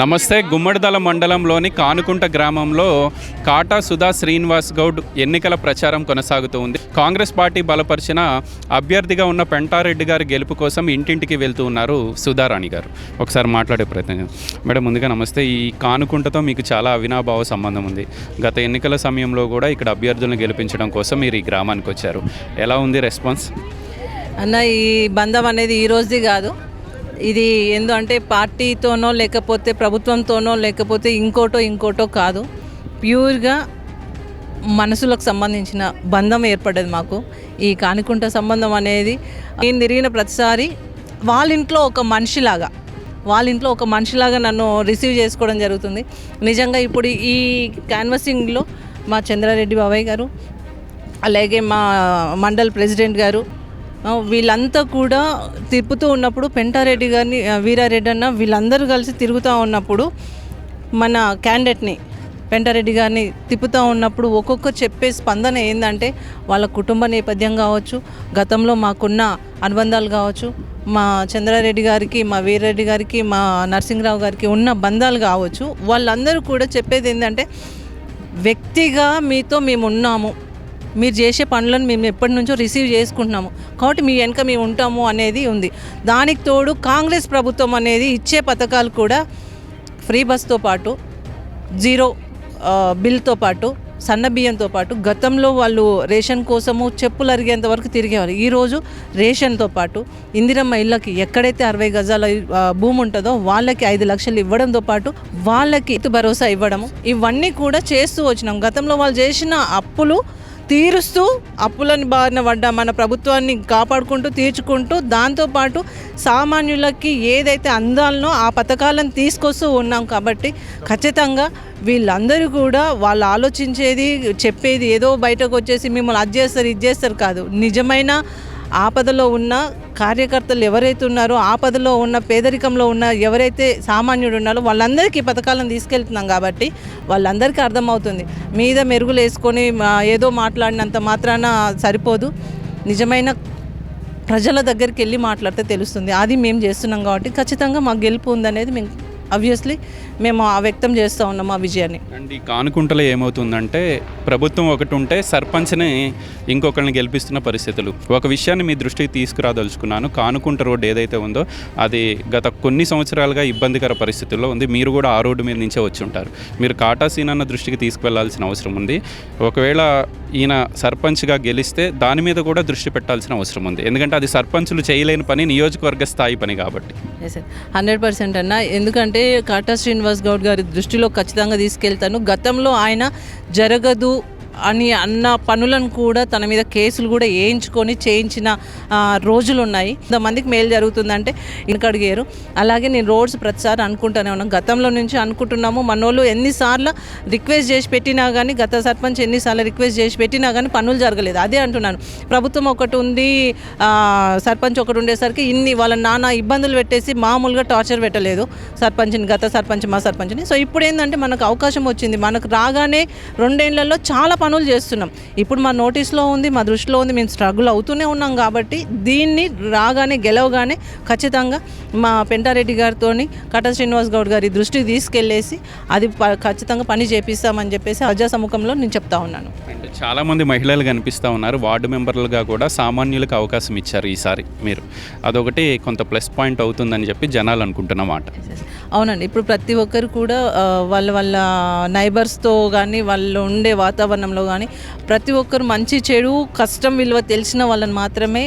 నమస్తే గుమ్మడిదల మండలంలోని కానుకుంట గ్రామంలో కాటా సుధా శ్రీనివాస్ గౌడ్ ఎన్నికల ప్రచారం కొనసాగుతూ ఉంది. కాంగ్రెస్ పార్టీ బలపరిచిన అభ్యర్థిగా ఉన్న పెంటారెడ్డి గారి గెలుపు కోసం ఇంటింటికి వెళ్తూ ఉన్నారు సుధారాణి గారు. ఒకసారి మాట్లాడే ప్రయత్నం మేడం ముందుగా నమస్తే. ఈ కానుకుంటతో మీకు చాలా అవినాభావ సంబంధం ఉంది. గత ఎన్నికల సమయంలో కూడా ఇక్కడ అభ్యర్థులను గెలిపించడం కోసం మీరు ఈ గ్రామానికి వచ్చారు. ఎలా ఉంది రెస్పాన్స్? అన్న ఈ బంధం అనేది ఈ రోజుది కాదు. ఇది ఎందు అంటే పార్టీతోనో లేకపోతే ప్రభుత్వంతోనో లేకపోతే ఇంకోటో ఇంకోటో కాదు. ప్యూర్గా మనసులకు సంబంధించిన బంధం ఏర్పడేది మాకు. ఈ కానికుంట సంబంధం అనేది నేను తిరిగిన ప్రతిసారి వాళ్ళ ఇంట్లో ఒక మనిషిలాగా వాళ్ళ ఇంట్లో ఒక మనిషిలాగా నన్ను రిసీవ్ చేసుకోవడం జరుగుతుంది. నిజంగా ఇప్పుడు ఈ క్యాన్వసింగ్లో మా చంద్రారెడ్డి బాబాయ్ గారు అలాగే మా మండల్ ప్రెసిడెంట్ గారు వీళ్ళంతా కూడా తిప్పుతూ ఉన్నప్పుడు పెంటారెడ్డి గారిని వీరారెడ్డి అన్న వీళ్ళందరూ కలిసి తిరుగుతూ ఉన్నప్పుడు మన క్యాండిడేట్ని పెంటారెడ్డి గారిని తిప్పుతూ ఉన్నప్పుడు ఒక్కొక్క చెప్పే స్పందన ఏంటంటే వాళ్ళ కుటుంబ నేపథ్యం కావచ్చు గతంలో మాకున్న అనుబంధాలు కావచ్చు మా చంద్రారెడ్డి గారికి మా వీరారెడ్డి గారికి మా నరసింహరావు గారికి ఉన్న బంధాలు కావచ్చు వాళ్ళందరూ కూడా చెప్పేది ఏంటంటే వ్యక్తిగా మీతో మేము ఉన్నాము. మీరు చేసే పనులను మేము ఎప్పటి నుంచో రిసీవ్ చేసుకుంటున్నాము. కాబట్టి మీ వెనక మేము ఉంటాము అనేది ఉంది. దానికి తోడు కాంగ్రెస్ ప్రభుత్వం అనేది ఇచ్చే పథకాలు కూడా ఫ్రీ బస్తో పాటు జీరో బిల్తో పాటు సన్న బియ్యంతో పాటు గతంలో వాళ్ళు రేషన్ కోసము చెప్పులు అరిగేంత వరకు తిరిగేవారు. ఈరోజు రేషన్తో పాటు ఇందిరమ్మ ఇళ్ళకి ఎక్కడైతే అరవై గజాల భూమి ఉంటుందో వాళ్ళకి ఐదు లక్షలు ఇవ్వడంతో పాటు వాళ్ళకి భరోసా ఇవ్వడము ఇవన్నీ కూడా చేస్తూ వచ్చినాం. గతంలో వాళ్ళు చేసిన అప్పులు తీరుస్తూ అప్పులని బారిన పడ్డ మన ప్రభుత్వాన్ని కాపాడుకుంటూ తీర్చుకుంటూ దాంతోపాటు సామాన్యులకి ఏదైతే అందాలనో ఆ పథకాలను తీసుకొస్తూ ఉన్నాం కాబట్టి ఖచ్చితంగా వీళ్ళందరూ కూడా వాళ్ళు ఆలోచించేది చెప్పేది ఏదో బయటకు వచ్చేసి మిమ్మల్ని అది చేస్తారు ఇది చేస్తారు కాదు. నిజమైన ఆపదలో ఉన్న కార్యకర్తలు ఎవరైతే ఉన్నారో ఆపదలో ఉన్న పేదరికంలో ఉన్న ఎవరైతే సామాన్యుడు ఉన్నారో వాళ్ళందరికీ పథకాలను తీసుకెళ్తున్నాం కాబట్టి వాళ్ళందరికీ అర్థమవుతుంది. మీద మెరుగులు వేసుకొని మా- ఏదో మాట్లాడినంత మాత్రాన సరిపోదు. నిజమైన ప్రజల దగ్గరికి వెళ్ళి మాట్లాడితే తెలుస్తుంది. అది మేము చేస్తున్నాం కాబట్టి ఖచ్చితంగా మాకు గెలుపు ఉందనేది మేము అబ్వియస్లీ మేము ఆ వ్యక్తం చేస్తూ ఉన్నాం ఆ విజయాన్ని. అండ్ ఈ కానుకుంటలో ఏమవుతుందంటే ప్రభుత్వం ఒకటి ఉంటే సర్పంచ్ని ఇంకొకరిని గెలిపిస్తున్న పరిస్థితులు. ఒక విషయాన్ని మీ దృష్టికి తీసుకురాదలుచుకున్నాను. కానుకుంట రోడ్డు ఏదైతే ఉందో అది గత కొన్ని సంవత్సరాలుగా ఇబ్బందికర పరిస్థితుల్లో ఉంది. మీరు కూడా ఆ రోడ్డు మీద నుంచే వచ్చి ఉంటారు. మీరు కాటా సీనన్న దృష్టికి తీసుకువెళ్ళాల్సిన అవసరం ఉంది. ఒకవేళ ఈయన సర్పంచ్గా గెలిస్తే దాని మీద కూడా దృష్టి పెట్టాల్సిన అవసరం ఉంది. ఎందుకంటే అది సర్పంచులు చేయలేని పని నియోజకవర్గ స్థాయి పని కాబట్టి. హండ్రెడ్ పర్సెంట్ అన్న. ఎందుకంటే కాటా శ్రీనివాస్ గౌడ్ గారి దృష్టిలో ఖచ్చితంగా తీసుకెళ్తాను. గతంలో ఆయన జరగదు అని అన్న పనులను కూడా తన మీద కేసులు కూడా వేయించుకొని చేయించిన రోజులు ఉన్నాయి ఇంతమందికి మేలు జరుగుతుందంటే ఇంకడిగారు అలాగే నేను రోడ్స్ ప్రతిసారి అనుకుంటూనే ఉన్నాను. గతంలో నుంచి అనుకుంటున్నాము. మనోళ్ళు ఎన్నిసార్లు రిక్వెస్ట్ చేసి పెట్టినా కానీ గత సర్పంచ్ ఎన్నిసార్లు రిక్వెస్ట్ చేసి పెట్టినా కానీ పనులు జరగలేదు. అదే అంటున్నాను. ప్రభుత్వం ఒకటి ఉంది సర్పంచ్ ఒకటి ఉండేసరికి ఇన్ని వాళ్ళ నాన్న ఇబ్బందులు పెట్టేసి మామూలుగా టార్చర్ పెట్టలేదు సర్పంచ్ని గత సర్పంచ్ మా సర్పంచ్ని. సో ఇప్పుడు ఏంటంటే మనకు అవకాశం వచ్చింది. మనకు రాగానే రెండేళ్ళలో చాలా పనులు చేస్తున్నాం. ఇప్పుడు మా నోటీస్లో ఉంది మా దృష్టిలో ఉంది మేము స్ట్రగుల్ అవుతూనే ఉన్నాం కాబట్టి దీన్ని రాగానే గెలవగానే ఖచ్చితంగా మా పెంటారెడ్డి గారితో కటా శ్రీనివాస్ గౌడ్ గారి దృష్టికి తీసుకెళ్ళేసి అది ఖచ్చితంగా పని చేపిస్తామని చెప్పేసి ప్రజా సముఖంలో నేను చెప్తా ఉన్నాను. చాలామంది మహిళలు కనిపిస్తూ ఉన్నారు. వార్డు మెంబర్లుగా కూడా సామాన్యులకు అవకాశం ఇచ్చారు ఈసారి మీరు. అదొకటి కొంత ప్లస్ పాయింట్ అవుతుందని చెప్పి జనాలు అనుకుంటున్నమాట అవునండి. ఇప్పుడు ప్రతి ఒక్కరు కూడా వాళ్ళ వాళ్ళ నైబర్స్తో కానీ వాళ్ళు ఉండే విషయంలో కానీ ప్రతి ఒక్కరు మంచి చెడు కష్టం విలువ తెలిసిన వాళ్ళని మాత్రమే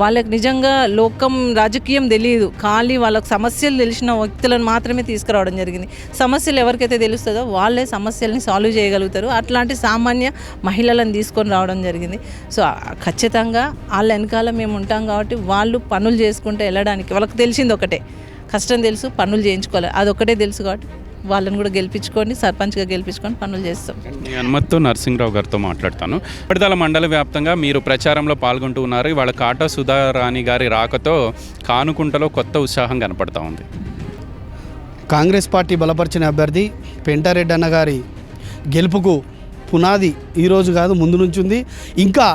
వాళ్ళకి నిజంగా లోకం రాజకీయం తెలియదు. ఖాళీ వాళ్ళకి సమస్యలు తెలిసిన వ్యక్తులను మాత్రమే తీసుకురావడం జరిగింది. సమస్యలు ఎవరికైతే తెలుస్తుందో వాళ్ళే సమస్యల్ని సాల్వ్ చేయగలుగుతారు. అట్లాంటి సామాన్య మహిళలను తీసుకొని రావడం జరిగింది. సో ఖచ్చితంగా వాళ్ళ వెనకాల మేము ఉంటాం కాబట్టి వాళ్ళు పనులు చేసుకుంటూ వెళ్ళడానికి వాళ్ళకి తెలిసింది ఒకటే. కష్టం తెలుసు పనులు చేయించుకోవాలి. అదొకటే తెలుసు కాబట్టి. వాళ్ళని కూడా గెలిపించుకొని సర్పంచ్గా గెలిపించుకొని పనులు చేస్తాం. మీ అనుమతితో నరసింహరావు గారితో మాట్లాడతాను. విడుదల మండల వ్యాప్తంగా మీరు ప్రచారంలో పాల్గొంటూ ఉన్నారు. ఇవాళ కాటా సుధారాణి గారి రాకతో కానుకుంటలో కొత్త ఉత్సాహం కనపడతా ఉంది. కాంగ్రెస్ పార్టీ బలపరిచిన అభ్యర్థి పెంటారెడ్డి అన్న గారి గెలుపుకు పునాది ఈరోజు కాదు ముందు నుంచి ఉంది. ఇంకా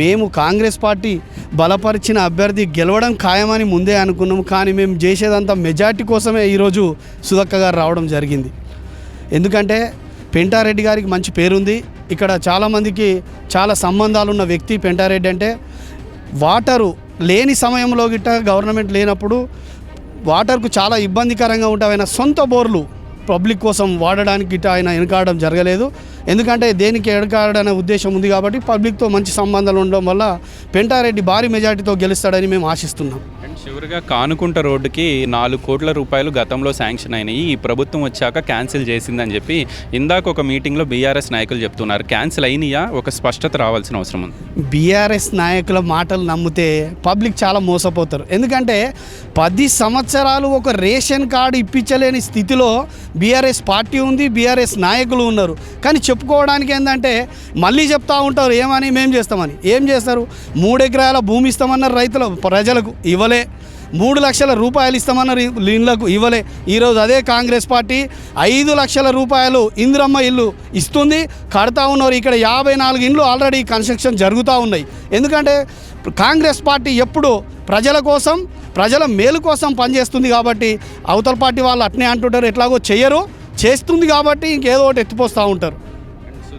మేము కాంగ్రెస్ పార్టీ బలపరిచిన అభ్యర్థి గెలవడం ఖాయమని ముందే అనుకున్నాము కానీ మేము చేసేదంతా మెజార్టీ కోసమే ఈరోజు సుధక్క గారు రావడం జరిగింది. ఎందుకంటే పెంటారెడ్డి గారికి మంచి పేరుంది. ఇక్కడ చాలామందికి చాలా సంబంధాలు ఉన్న వ్యక్తి పెంటారెడ్డి అంటే వాటరు లేని సమయంలో గిట్ట గవర్నమెంట్ లేనప్పుడు వాటర్కు చాలా ఇబ్బందికరంగా ఉంటాయి ఆయన సొంత బోర్లు పబ్లిక్ కోసం వాడడానికి గిట్ట ఆయన వెనకాడడం జరగలేదు. ఎందుకంటే దేనికి వెనకాడనే ఉద్దేశం ఉంది కాబట్టి పబ్లిక్తో మంచి సంబంధాలు ఉండడం వల్ల పెంటారెడ్డి భారీ మెజార్టీతో గెలుస్తాడని మేము ఆశిస్తున్నాం. అండ్ చివరిగా కానుకుంట రోడ్డుకి నాలుగు కోట్ల రూపాయలు గతంలో శాంక్షన్ అయినాయి. ఈ ప్రభుత్వం వచ్చాక క్యాన్సిల్ చేసిందని చెప్పి ఇందాక ఒక మీటింగ్లో బీఆర్ఎస్ నాయకులు చెప్తున్నారు. క్యాన్సిల్ అయినాయా? ఒక స్పష్టత రావాల్సిన అవసరం ఉంది. బీఆర్ఎస్ నాయకుల మాటలు నమ్మితే పబ్లిక్ చాలా మోసపోతారు. ఎందుకంటే పది సంవత్సరాలు ఒక రేషన్ కార్డు ఇప్పించలేని స్థితిలో బీఆర్ఎస్ పార్టీ ఉంది బీఆర్ఎస్ నాయకులు ఉన్నారు. కానీ చెప్పుకోవడానికి ఏంటంటే మళ్ళీ చెప్తా ఉంటారు ఏమని? మేం చేస్తామని. ఏం చేస్తారు? మూడు ఎకరాల భూమి ఇస్తామన్నారు రైతుల ప్రజలకు ఇవ్వలే. మూడు లక్షల రూపాయలు ఇస్తామన్నారు ఇళ్ళకు ఇవ్వలే. ఈరోజు అదే కాంగ్రెస్ పార్టీ ఐదు లక్షల రూపాయలు ఇందిరమ్మ ఇల్లు ఇస్తుంది. కడతా ఉన్నారు ఇక్కడ యాభై నాలుగు ఇండ్లు ఆల్రెడీ కన్స్ట్రక్షన్ జరుగుతూ ఉన్నాయి. ఎందుకంటే కాంగ్రెస్ పార్టీ ఎప్పుడు ప్రజల కోసం ప్రజల మేలు కోసం పనిచేస్తుంది కాబట్టి అవతల పార్టీ వాళ్ళు అట్నే అంటుంటారు ఎట్లాగో చేయరు చేస్తుంది కాబట్టి ఇంకేదో ఒకటి ఎత్తిపోస్తూ ఉంటారు.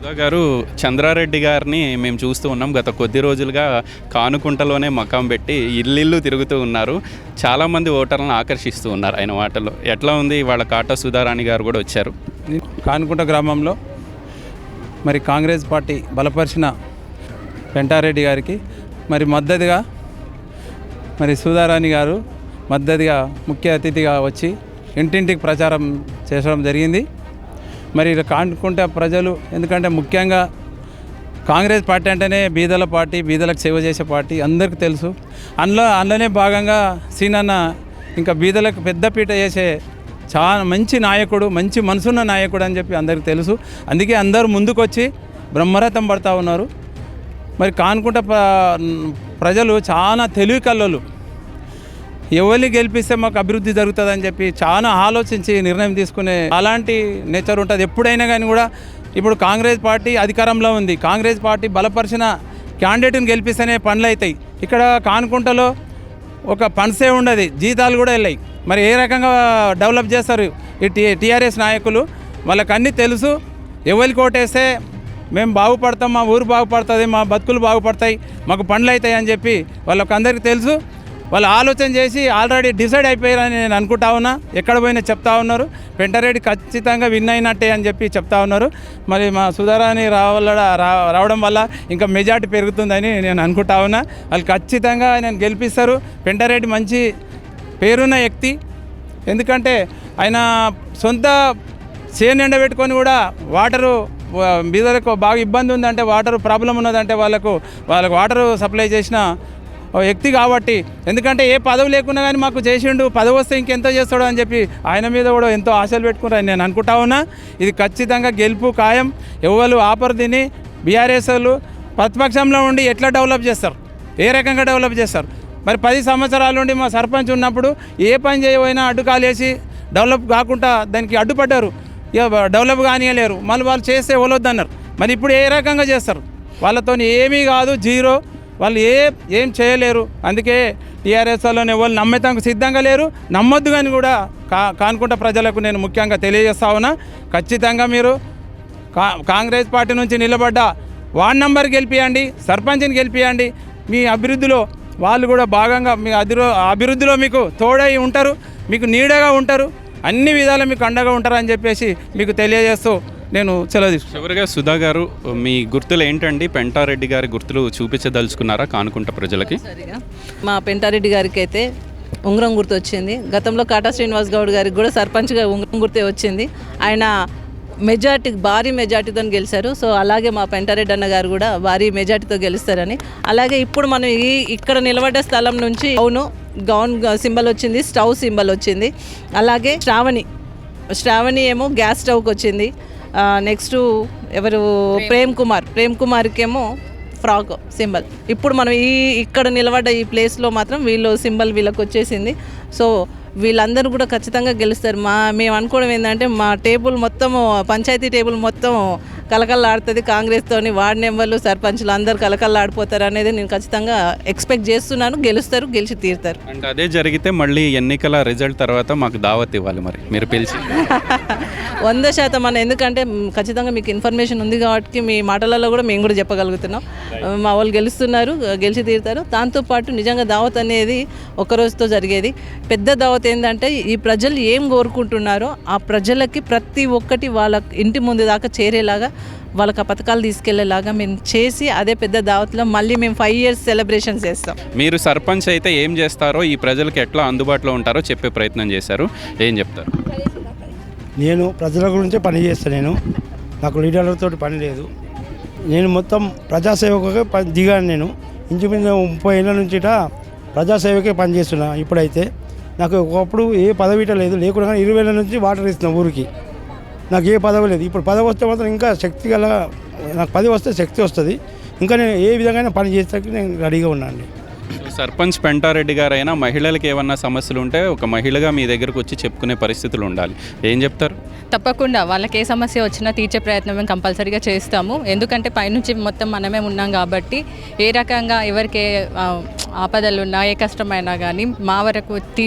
సుధా గారు చంద్రారెడ్డి గారిని మేము చూస్తూ ఉన్నాం. గత కొద్ది రోజులుగా కానుకుంటలోనే మకాం పెట్టి ఇల్లు తిరుగుతూ ఉన్నారు. చాలామంది ఓటర్లను ఆకర్షిస్తూ ఉన్నారు ఆయన మాటల్లో. ఎట్లా ఉంది వాళ్ళ కాట సుధారాణి గారు కూడా వచ్చారు. కానుకుంట గ్రామంలో మరి కాంగ్రెస్ పార్టీ బలపరిచిన వెంటారెడ్డి గారికి మరి మద్దతుగా మరి సుధారాణి గారు మద్దతుగా ముఖ్య అతిథిగా వచ్చి ఇంటింటికి ప్రచారం చేసడం జరిగింది. మరి ఇలా కానుకుంట ప్రజలు ఎందుకంటే ముఖ్యంగా కాంగ్రెస్ పార్టీ అంటేనే బీదల పార్టీ బీదలకు సేవ చేసే పార్టీ అందరికీ తెలుసు. అందులో అందులోనే భాగంగా సీనన్న ఇంకా బీదలకు పెద్దపీట చేసే చాలా మంచి నాయకుడు మంచి మనసున్న నాయకుడు అని చెప్పి అందరికీ తెలుసు. అందుకే అందరూ ముందుకొచ్చి బ్రహ్మరథం పడతా ఉన్నారు. మరి కానుకుంట ప్రజలు చాలా తెలివి కళ్ళు ఎవరిని గెలిపిస్తే మాకు అభివృద్ధి జరుగుతుందని చెప్పి చాలా ఆలోచించి నిర్ణయం తీసుకునే అలాంటి నేచర్ ఉంటుంది. ఎప్పుడైనా కానీ కూడా ఇప్పుడు కాంగ్రెస్ పార్టీ అధికారంలో ఉంది. కాంగ్రెస్ పార్టీ బలపరిచిన క్యాండిడేట్ని గెలిపిస్తేనే పనులు అవుతాయి. ఇక్కడ కానుకుంటలో ఒక పనిసే ఉండదు. జీతాలు కూడా వెళ్ళాయి. మరి ఏ రకంగా డెవలప్ చేస్తారు? ఈ టీ టీఆర్ఎస్ నాయకులు వాళ్ళకన్నీ తెలుసు. ఎవరికి ఓటేస్తే మేము బాగుపడతాం మా ఊరు బాగుపడుతుంది మా బతుకులు బాగుపడతాయి మాకు పనులు అవుతాయి అని చెప్పి వాళ్ళకందరికీ తెలుసు. వాళ్ళు ఆలోచన చేసి ఆల్రెడీ డిసైడ్ అయిపోయారని నేను అనుకుంటా ఉన్నా. ఎక్కడ పోయినా చెప్తా ఉన్నారు. పెంటారెడ్డి ఖచ్చితంగా విన్ అయినట్టే అని చెప్పి చెప్తా ఉన్నారు. మరి మా సుధారాణి రావాల రా- రావడం వల్ల ఇంకా మెజార్టీ పెరుగుతుందని నేను అనుకుంటా ఉన్నా. వాళ్ళు ఖచ్చితంగా నేను గెలిపిస్తారు. పెంటారెడ్డి మంచి పేరున్న వ్యక్తి. ఎందుకంటే ఆయన సొంత చేను ఎండబెట్టుకొని కూడా వాటరు బీదలకు బాగా ఇబ్బంది ఉందంటే వాటర్ ప్రాబ్లం ఉన్నదంటే వాళ్ళకు వాళ్ళకు వాటర్ సప్లై చేసిన వ్యక్తి కాబట్టి. ఎందుకంటే ఏ పదవి లేకున్నా కానీ మాకు చేసిండు పదవి వస్తే ఇంకెంతో చేస్తాడు అని చెప్పి ఆయన మీద కూడా ఎంతో ఆశలు పెట్టుకున్నారని నేను అనుకుంటా ఉన్నా. ఇది ఖచ్చితంగా గెలుపు ఖాయం. ఎవరు ఆపరు దీన్ని. బీఆర్ఎస్లు ప్రతిపక్షంలో ఉండి ఎట్లా డెవలప్ చేస్తారు? ఏ రకంగా డెవలప్ చేస్తారు? మరి పది సంవత్సరాల నుండి మా సర్పంచ్ ఉన్నప్పుడు ఏ పని చేయబోయినా అడ్డుకాలేసి డెవలప్ కాకుండా దానికి అడ్డుపడ్డారు. ఇక డెవలప్ కానియలేరు. మళ్ళీ వాళ్ళు చేస్తే ఓలొద్దన్నారు మరి ఇప్పుడు ఏ రకంగా చేస్తారు? వాళ్ళతో ఏమీ కాదు జీరో. వాళ్ళు ఏ ఏం చేయలేరు. అందుకే టీఆర్ఎస్ వాళ్ళని ఎవరు నమ్మేతానికి సిద్ధంగా లేరు. నమ్మొద్దు కానీ కూడా కా కానుకుంట ప్రజలకు నేను ముఖ్యంగా తెలియజేస్తా ఉన్నా. ఖచ్చితంగా మీరు కా కాంగ్రెస్ పార్టీ నుంచి నిలబడ్డ వార్డ్ నంబర్ గెలిపియండి సర్పంచ్ని గెలిపియండి. మీ అభివృద్ధిలో వాళ్ళు కూడా భాగంగా మీ అదిరో అభివృద్ధిలో మీకు తోడై ఉంటారు మీకు నీడగా ఉంటారు అన్ని విధాలు మీకు అండగా ఉంటారని చెప్పేసి మీకు తెలియజేస్తూ నేను సెలవు తీసుకుంటాను. చివరిగా సుధా గారు మీ గుర్తులు ఏంటండి? పెంటారెడ్డి గారి గుర్తులు చూపించదలుచుకున్నారా కానుకుంట ప్రజలకి? సరిగా. మా పెంటారెడ్డి గారికి అయితే ఉంగరం గుర్తు వచ్చింది. గతంలో కాటా శ్రీనివాస్ గౌడ్ గారికి కూడా సర్పంచ్గా ఉంగరం గుర్తే వచ్చింది. ఆయన మెజార్టీ భారీ మెజార్టీతో గెలిచారు. సో అలాగే మా పెంటారెడ్డి అన్న గారు కూడా భారీ మెజార్టీతో గెలుస్తారని. అలాగే ఇప్పుడు మనం ఈ ఇక్కడ నిలబడ్డ స్థలం నుంచి అవును గౌన్ సింబల్ వచ్చింది స్టవ్ సింబల్ వచ్చింది. అలాగే శ్రావణి శ్రావణి ఏమో గ్యాస్ స్టవ్కి వచ్చింది. నెక్స్ట్ ఎవరు? ప్రేమ్. కుమార్. ప్రేమ్ కుమార్కి ఏమో ఫ్రాక్ సింబల్. ఇప్పుడు మనం ఈ ఇక్కడ నిలబడ్డ ఈ ప్లేస్లో మాత్రం వీళ్ళు సింబల్ వీళ్ళకి వచ్చేసింది. సో వీళ్ళందరూ కూడా ఖచ్చితంగా గెలుస్తారు. మా మేము అనుకోవడం ఏంటంటే మా టేబుల్ మొత్తం పంచాయతీ టేబుల్ మొత్తం కలకల్లాడుతుంది. కాంగ్రెస్తోని వార్డు నెంబర్లు సర్పంచ్లు అందరు కలకల్లాడిపోతారు అనేది నేను ఖచ్చితంగా ఎక్స్పెక్ట్ చేస్తున్నాను. గెలుస్తారు గెలిచి తీరుతారు. అదే జరిగితే మళ్ళీ ఎన్నికల రిజల్ట్ తర్వాత మాకు దావత్ ఇవ్వాలి మరి. మీరు పిలిచి. వంద శాతం అన్న. ఎందుకంటే ఖచ్చితంగా మీకు ఇన్ఫర్మేషన్ ఉంది కాబట్టి మీ మాటలలో కూడా మేము కూడా చెప్పగలుగుతున్నాం. మా వాళ్ళు గెలుస్తున్నారు గెలిచి తీరుతారు. దాంతోపాటు నిజంగా దావత్ అనేది ఒక రోజుతో జరిగేది. పెద్ద దావత్ ఏంటంటే ఈ ప్రజలు ఏం కోరుకుంటున్నారో ఆ ప్రజలకి ప్రతి ఒక్కటి వాళ్ళ ఇంటి ముందు దాకా చేరేలాగా వాళ్ళకి ఆ పథకాలు తీసుకెళ్ళేలాగా మేము చేసి అదే పెద్ద దావత్లో మళ్ళీ మేము ఫైవ్ ఇయర్స్ సెలబ్రేషన్స్ చేస్తాం. మీరు సర్పంచ్ అయితే ఏం చేస్తారో ఈ ప్రజలకు ఎట్లా అందుబాటులో ఉంటారో చెప్పే ప్రయత్నం చేశారు. ఏం చెప్తారు? నేను ప్రజల గురించే పని చేస్తాను నేను. నాకు లీడర్లతో పని లేదు. నేను మొత్తం ప్రజాసేవకే పని దిగాను నేను. ఇంచుమించు ముప్పై ఏళ్ళ నుంచి ప్రజాసేవకే పనిచేస్తున్నా ఇప్పుడైతే. నాకు ఒకప్పుడు ఏ పదవిట లేదు. లేకుండా ఇరవై ఏళ్ళ నుంచి వాటర్ ఇస్తున్నా ఊరికి. నాకు ఏ పదవి లేదు. ఇప్పుడు పదవి వస్తే మాత్రం ఇంకా శక్తి గల నాకు పదవి వస్తే శక్తి వస్తుంది. ఇంకా నేను ఏ విధంగా పని చేస్తానికి నేను రెడీగా ఉన్నాను సర్పంచ్ పెంటారెడ్డి గారైనా మహిళలకు ఏమన్నా సమస్యలు ఉంటే ఒక మహిళగా మీ దగ్గరకు వచ్చి చెప్పుకునే పరిస్థితులు ఉండాలి. ఏం చెప్తారు? తప్పకుండా. వాళ్ళకి ఏ సమస్య వచ్చినా తీర్చే ప్రయత్నం మేము కంపల్సరీగా చేస్తాము. ఎందుకంటే పైనుంచి మొత్తం మనమే ఉన్నాం కాబట్టి ఏ రకంగా ఎవరికి ఆపదలున్నా ఏ కష్టమైనా కానీ మా వరకు తీ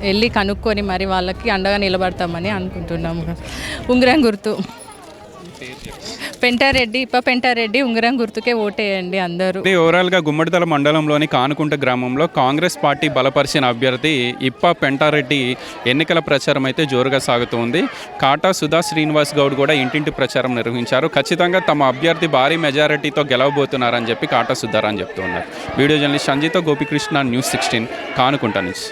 వెళ్ళి కనుక్కొని మరి వాళ్ళకి అండగా నిలబడతామని అనుకుంటున్నాము. ఉంగరం గుర్తు. పెంటారెడ్డి ఇప్ప పెంటారెడ్డి ఉంగరం గుర్తుకే ఓటేయండి అందరూ. ఇది ఓవరాల్గా గుమ్మడితల మండలంలోని కానుకుంట గ్రామంలో కాంగ్రెస్ పార్టీ బలపరిచిన అభ్యర్థి ఇప్ప పెంటారెడ్డి ఎన్నికల ప్రచారం అయితే జోరుగా సాగుతోంది. కాటా సుధా శ్రీనివాస్ గౌడ్ కూడా ఇంటింటి ప్రచారం నిర్వహించారు. ఖచ్చితంగా తమ అభ్యర్థి భారీ మెజారిటీతో గెలవబోతున్నారని చెప్పి కాటా సుధారాన్ని చెప్తున్నారు. Video journalist Sanjeetha Gopikrishna news sixteen Kanukunta నుంచి